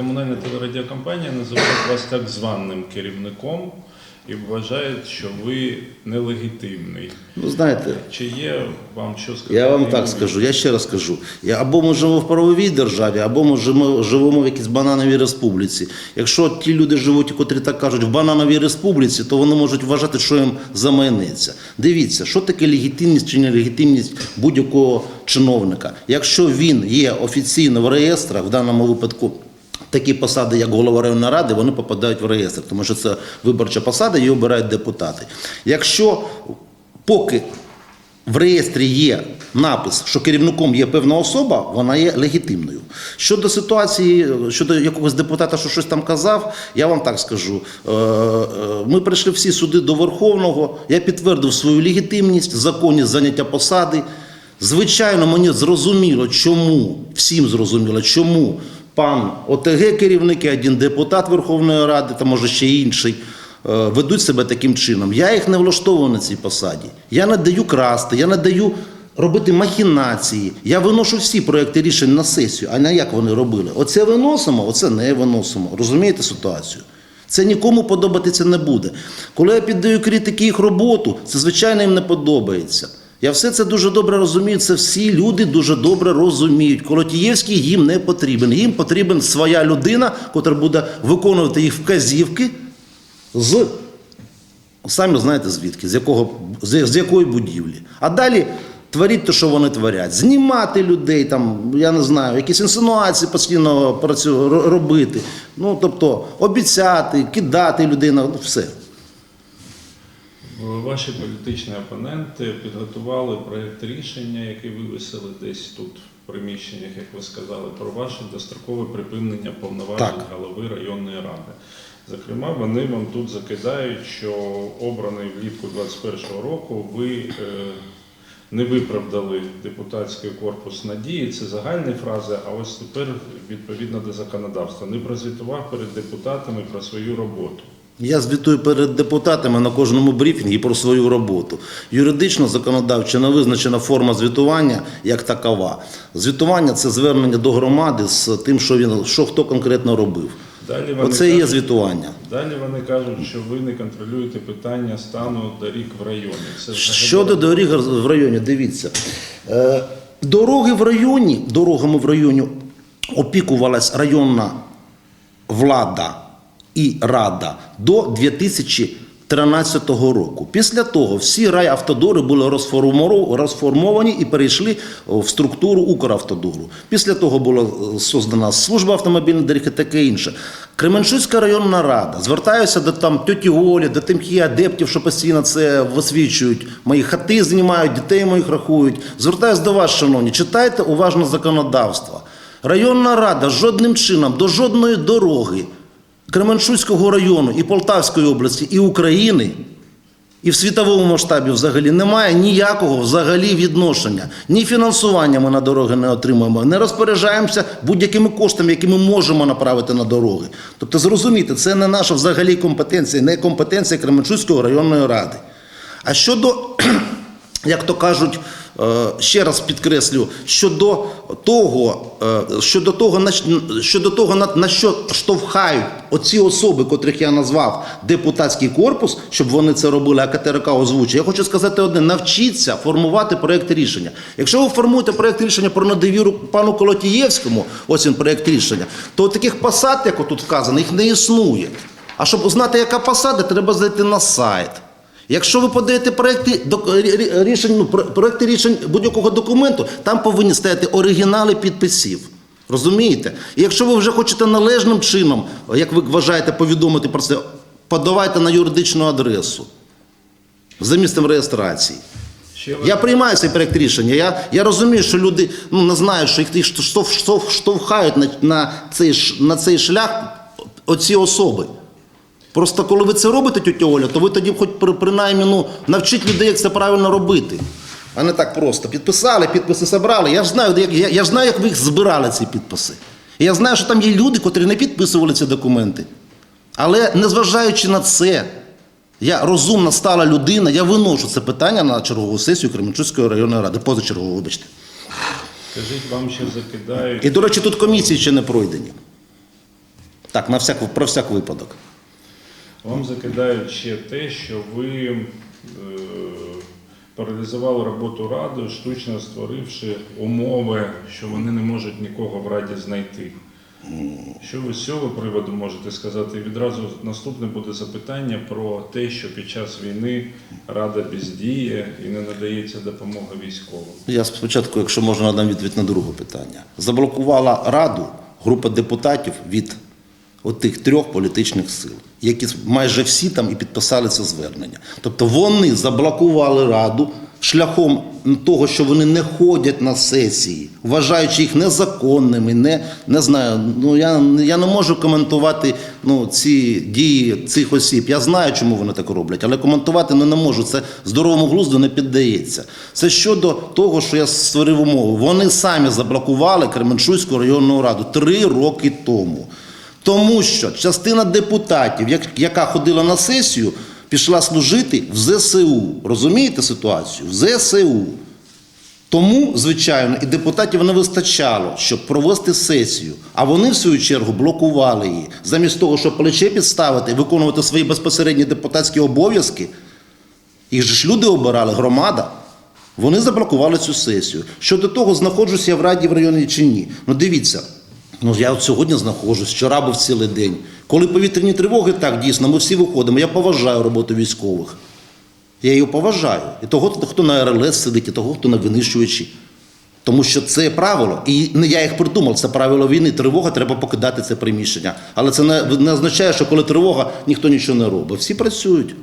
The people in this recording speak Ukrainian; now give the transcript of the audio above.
Комунальна телерадіокомпанія називає вас так званим керівником і вважають, що ви нелегітимний. Ну, знаєте, Чи є вам що сказати? я вам так скажу, я ще раз скажу. Я, або ми живемо в правовій державі, або ми живемо, живемо в якійсь банановій республіці. Якщо ті люди живуть, котрі так кажуть, в банановій республіці, то вони можуть вважати, що їм замайниться. Дивіться, що таке легітимність чи нелегітимність будь-якого чиновника. Якщо він є офіційно в реєстрах, в даному випадку. Такі посади, як голова районної ради, вони попадають в реєстр, тому що це виборча посада, її обирають депутати. Якщо поки в реєстрі є напис, що керівником є певна особа, вона є легітимною. Щодо ситуації, щодо якогось депутата, що щось там казав, я вам так скажу. Е, е, Ми прийшли всі суди до Верховного, я підтвердив свою легітимність, законність заняття посади. Звичайно, мені зрозуміло, чому, всім зрозуміло, чому пан ОТГ керівник і один депутат Верховної Ради, та може ще інший, е, ведуть себе таким чином. Я їх не влаштовую на цій посаді. Я не даю красти, я не даю робити махінації. Я виношу всі проекти рішень на сесію, а не як вони робили. Оце виносимо, оце не виносимо. Розумієте ситуацію? Це нікому подобатися не буде. Коли я піддаю критики їх роботу, це звичайно їм не подобається. Я все це дуже добре розумію. Це всі люди дуже добре розуміють. Колотієвський їм не потрібен. Їм потрібен своя людина, яка буде виконувати їх вказівки з самі знаєте звідки, з якого з, з якої будівлі. А далі творіть те, що вони творять. Знімати людей, там, я не знаю, якісь інсинуації постійно працю, робити. Ну, тобто обіцяти, кидати людей на все. Ваші політичні опоненти підготували проєкт рішення, який вивесили десь тут в приміщеннях, як ви сказали, про ваше дострокове припинення повноважень голови районної ради. Зокрема, вони вам тут закидають, що обраний влітку 21-го року ви е, не виправдали депутатський корпус надії. Це загальні фрази, а ось тепер відповідно до законодавства не прозвітував перед депутатами про свою роботу. Я звітую перед депутатами на кожному брифінгі про свою роботу. Юридично законодавчо не визначена форма звітування як такова. Звітування це звернення до громади з тим, що він що хто конкретно робив. Далі вони Оце і є звітування. Далі вони кажуть, що ви не контролюєте питання стану доріг в районі. Це Щодо доріг в районі, дивіться. Е, Дороги в районі, дорогами в районі опікувалась районна влада і рада до 2013 року. Після того всі райавтодори були розформовані і перейшли в структуру Укравтодору. Після того була е, создана служба автомобільних доріг і таке інше. Кременчуцька районна рада. Звертаюся до там тьоті Олі, до тим є адептів, що постійно це висвічують. Мої хати знімають, дітей моїх рахують. Звертаюсь до вас, шановні, читайте уважно законодавство. Районна рада жодним чином до жодної дороги Кременчуцького району і Полтавської області, і України, і в світовому масштабі взагалі немає ніякого взагалі відношення. Ні фінансування ми на дороги не отримуємо, не розпоряджаємося будь-якими коштами, які ми можемо направити на дороги. Тобто, зрозумійте, це не наша взагалі компетенція, не компетенція Кременчуцької районної ради. А щодо, як то кажуть, е, ще раз підкреслю, щодо того, е, щодо того, щодо того, на, на що штовхають оці особи, котрих я назвав депутатський корпус, щоб вони це робили, а КТРК озвучує. Я хочу сказати одне: навчіться формувати проєкт рішення. Якщо ви формуєте проєкт рішення про недовіру пану Колотієвському, ось він проєкт рішення, то таких посад, як тут вказано, їх не існує. А щоб знати, яка посада, треба зайти на сайт. Якщо ви подаєте проекти рішень, ну, про- проекти рішень будь-якого документу, там повинні стояти оригінали підписів. Розумієте? І якщо ви вже хочете належним чином, як ви вважаєте, повідомити про це, подавайте на юридичну адресу за місцем реєстрації. Я приймаю цей проект рішення. Я, я розумію, що люди ну, не знають, що їх їх штовх- штовх- штовхають на, на, цей, на цей шлях оці особи. Просто коли ви це робите, тетя Оля, то ви тоді хоч принаймні ну, навчіть людей, як це правильно робити. А не так просто. Підписали, підписи зібрали. Я ж знаю, як, я, я ж знаю, як ви їх збирали, ці підписи. І я знаю, що там є люди, котрі не підписували ці документи. Але незважаючи на це, я розумна стала людина, я виношу це питання на чергову сесію Кременчуцької районної ради, позачергову, вибачте. Скажіть, вам ще закидають. І, до речі, тут комісії ще не пройдені. Так, на всяк, про всяк випадок. Вам закидають ще те, що ви е, паралізували роботу ради, штучно створивши умови, що вони не можуть нікого в раді знайти. Що ви з цього приводу можете сказати? І відразу наступне буде запитання про те, що під час війни рада бездіє і не надається допомога військовим. Я спочатку, якщо можна, надам відповідь на друге питання. Заблокувала раду група депутатів від отих трьох політичних сил, які майже всі там і підписали це звернення. Тобто вони заблокували раду шляхом того, що вони не ходять на сесії, вважаючи їх незаконними, не, не знаю. Ну я, я не можу коментувати ну, ці дії цих осіб. Я знаю, чому вони так роблять, але коментувати ну, не можу. Це здоровому глузду не піддається. Це щодо того, що я створив умови. Вони самі заблокували Кременчуцьку районну раду три роки тому. Тому що частина депутатів, яка ходила на сесію, пішла служити в ЗСУ. Розумієте ситуацію? В ЗСУ. Тому, звичайно, і депутатів не вистачало, щоб провести сесію. А вони, в свою чергу, блокували її. Замість того, щоб плече підставити виконувати свої безпосередні депутатські обов'язки, їх ж люди обирали, громада. Вони заблокували цю сесію. Щодо того, знаходжуся я в раді в районі чи ні. Ну дивіться, ну я от сьогодні знаходжусь, вчора був цілий день. Коли повітряні тривоги, так дійсно, ми всі виходимо. Я поважаю роботу військових. Я її поважаю. І того, хто на РЛС сидить, і того, хто на винищувачі. Тому що це правило, і не я їх придумав, це правило війни. Тривога, треба покидати це приміщення. Але це не, не означає, що коли тривога, ніхто нічого не робить. Всі працюють.